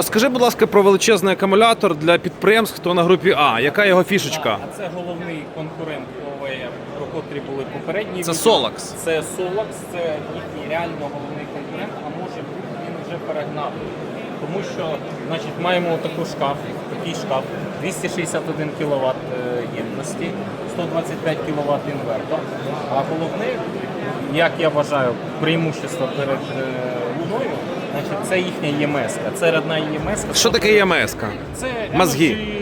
Розкажи, будь ласка, про величезний акумулятор для підприємств, хто на групі А. Яка його фішечка? А це головний конкурент ОВЕ, про котрі були попередні. Це відео. Solax. Це Solax, це їхній реально головний конкурент, а може бути він вже перегнав. Тому що значить, маємо таку шкаф, такий шкаф, 261 кВт ємності, 125 кВт інвертор. А головне, як я вважаю, преимущество перед е, значить, це їхня ЄМС. Це родна ЄМС. Що таке ЄМС? Це Мозги. Energy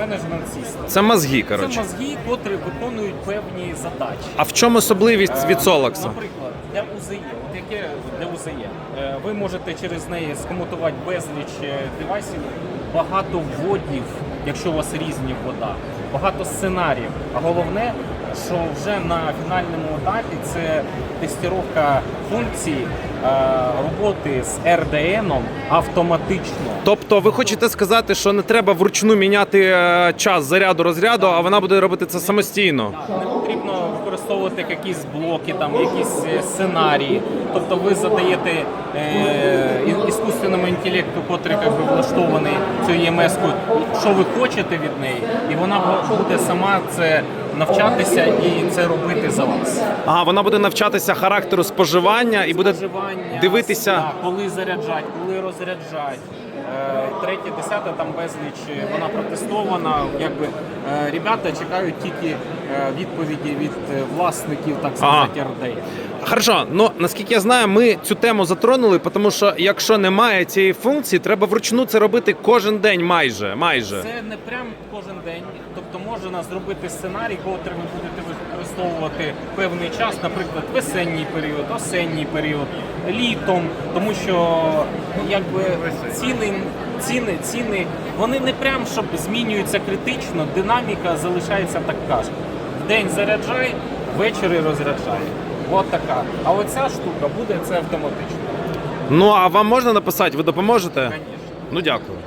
Management Це мозги, Це мозги, котрі виконують певні задачі. А в чому особливість від Е, Солакса? Наприклад, для УЗЄ, от яке для УЗЄ, е, ви можете через неї скомутувати безліч е, девайсів, багато вводів, якщо у вас різні вода, багато сценаріїв. А головне, що вже на фінальному етапі це тестування функцій е, роботи з RDN автоматично. Тобто ви хочете сказати, що не треба вручну міняти е, час заряду розряду, а вона буде робити це самостійно. Не потрібно використовувати якісь блоки, там якісь е, сценарії. Тобто ви задаєте е, іскусственному інтелекту, котрий як би, влаштований цю ємс що ви хочете від неї, і вона буде сама це навчатися і це робити за вас. Ага, вона буде навчатися характеру споживання і буде Споживання, дивитися. да, коли заряджать, коли розряджать. Е, Третє, десяте, там безліч вона протестована. Якби е, ребята чекають тільки е, відповіді від власників, так сказати, RDA. Хорошо, ну наскільки я знаю, ми цю тему затронули, тому що якщо немає цієї функції, треба вручну це робити кожен день, майже. майже. Це не прям кожен день. Тобто можна зробити сценарій, котрий ви будете використовувати певний час, наприклад, весенній період, осенній період, літом, тому що якби ціни, ціни, ціни, вони не прям щоб змінюються критично, динаміка залишається така ж. В день заряджай, ввечері розряджай. От така. А оця штука буде це автоматично. Ну а вам можна написати, ви допоможете? Звісно. Ну дякую.